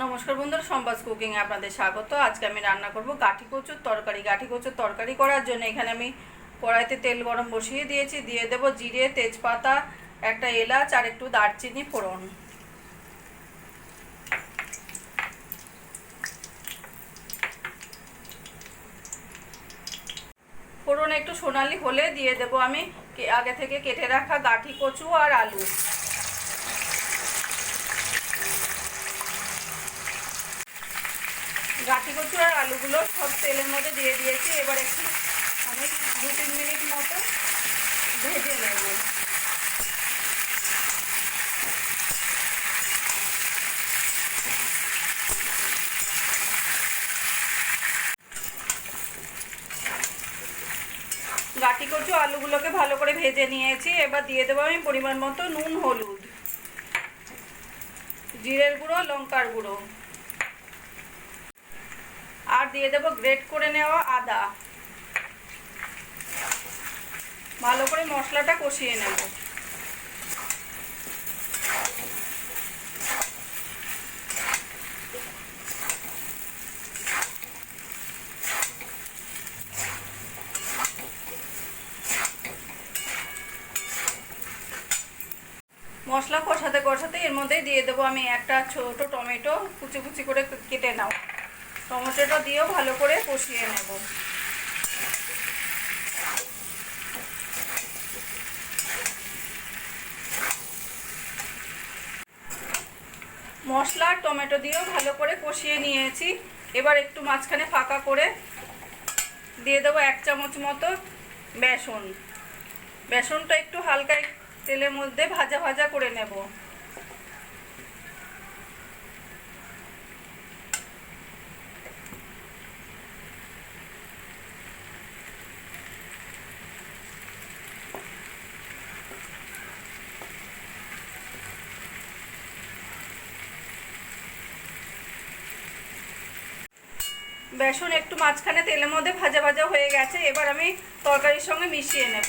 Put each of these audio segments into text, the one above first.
নমস্কার বন্ধুরা সম্বাস কুকিংয়ে আপনাদের স্বাগত। আজকে আমি রান্না করব গাঠি কচুর তরকারি। গাঠি কচুর তরকারি করার জন্য এখানে আমি কড়াইতে তেল গরম বসিয়ে দিয়েছি। দিয়ে দেব জিরে, তেজপাতা, একটা এলাচ আর একটু দারচিনি ফোড়ন। ফোড়ন একটু সোনালি হলে দিয়ে দেব আমি আগে থেকে কেটে রাখা গাঠি কচু আর আলু। গাঠি কচু আর আলুগুলো সব তেলের মধ্যে দিয়ে দিয়েছি। এবার একটু আমি দু তিন মিনিট মতো ভেজে নেব। গাঠি কচু আলুগুলোকে ভালো করে ভেজে নিয়েছি। এবার দিয়ে দেবো আমি পরিমাণ মতো নুন, হলুদ, জিরের গুঁড়ো, লঙ্কার গুঁড়ো। আর দিয়ে দেবো গ্রেট করে নেওয়া আদা। ভালো করে মশলাটা কষিয়ে নেব। মশলা কষাতে কষাতে এর মধ্যেই দিয়ে দেবো আমি একটা ছোট টমেটো কুচি কুচি করে কেটে নাও। টমেটোটা দিয়েও ভালো করে কষিয়ে নেব। মশলা টমেটো দিয়েও ভালো করে কষিয়ে নিয়েছি। এবার একটু মাঝখানে ফাঁকা করে দিয়ে দেবো এক চামচ মতো বেসন। বেসনটা একটু হালকা তেলের মধ্যে ভাজা ভাজা করে নেব। বেসন একটু মাঝখানে তেলের মধ্যে ভাজা ভাজা হয়ে গেছে, এবার আমি তরকারির সঙ্গে মিশিয়ে নেব।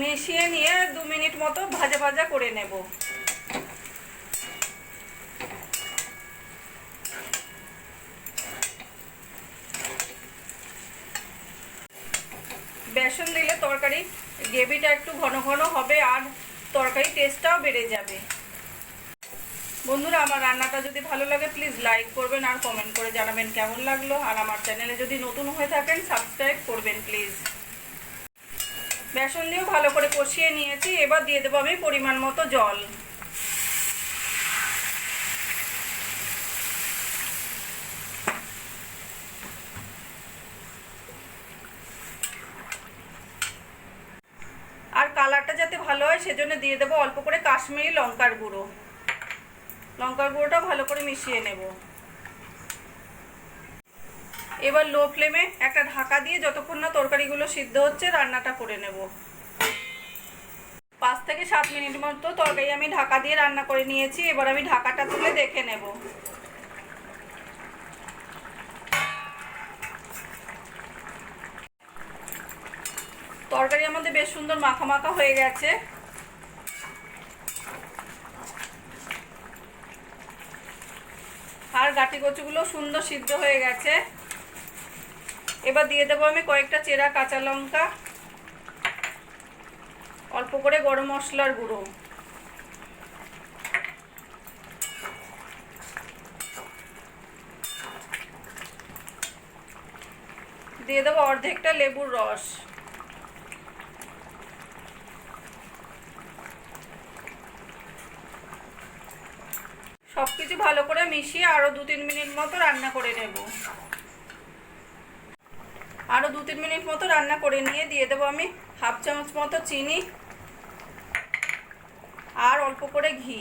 মিশিয়ে নিয়ে দু মিনিট মতো ভাজা ভাজা করে নেব। বেসন দিলে তরকারি গ্রেভিটা একটু ঘন ঘন হবে আর তরকারি টেস্টটাও বেড়ে যাবে। বন্ধুরা, আমার রান্নাটা যদি ভালো লাগে প্লিজ লাইক করবেন আর কমেন্ট করে জানাবেন কেমন লাগল। আর আমার চ্যানেলে যদি নতুন হয়ে থাকেন সাবস্ক্রাইব করবেন প্লিজ বেসন দিয়েও ভালো করে কষিয়ে নিয়েছি। এবার দিয়ে দেবো আমি পরিমাণ মতো জল। আর কালারটা যাতে ভালো হয়, সেজন্য দিয়ে দেবো অল্প করে কাশ্মীরি লঙ্কার গুঁড়ো। লঙ্কার গুঁড়োটা ভালো করে মিশিয়ে নেব। এবার লো ফ্লেমে একটা ঢাকা দিয়ে যতক্ষণ না তরকারিগুলো সিদ্ধ হচ্ছে রান্নাটা করে নেব। পাঁচ থেকে সাত মিনিট মতো তরকারি আমি ঢাকা দিয়ে রান্না করে নিয়েছি, এবার আমি ঢাকাটা তুলে দেখে নেব। তরকারি আমাদের বেশ সুন্দর মাখা মাখা হয়ে গেছে। আর গাটি কচুগুলো সুন্দর সিদ্ধ হয়ে গেছে। এবার দিয়ে দেবো আমি কয়েকটা চেরা কাঁচা লঙ্কা, অল্প করে গরম মশলার গুঁড়ো। দিয়ে দেবো অর্ধেকটা লেবুর রস। সব কিছু ভালো করে মিশিয়ে আরও দু তিন মিনিট মতো রান্না করে নেব। আরও দু তিন মিনিট মতো রান্না করে নিয়ে দিয়ে দেবো আমি হাফ চামচ মতো চিনি আর অল্প করে ঘি।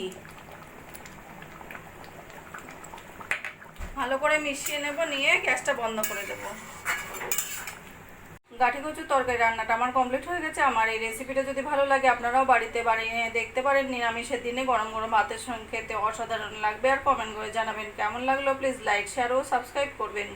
ভালো করে মিশিয়ে নেব, নিয়ে গ্যাসটা বন্ধ করে দেবো। গাঠি কচুর তরকারি রান্নাটা আমার কমপ্লিট হয়ে গেছে। আমার এই রেসিপিটা যদি ভালো লাগে, আপনারাও বাড়িতে বানিয়ে দেখতে পারেন। নিরামিষের দিনে গরম গরম ভাতের সঙ্গে খেতে অসাধারণ লাগবে। আর কমেন্ট করে জানাবেন কেমন লাগল? প্লিজ লাইক শেয়ার ও সাবস্ক্রাইব করবেন।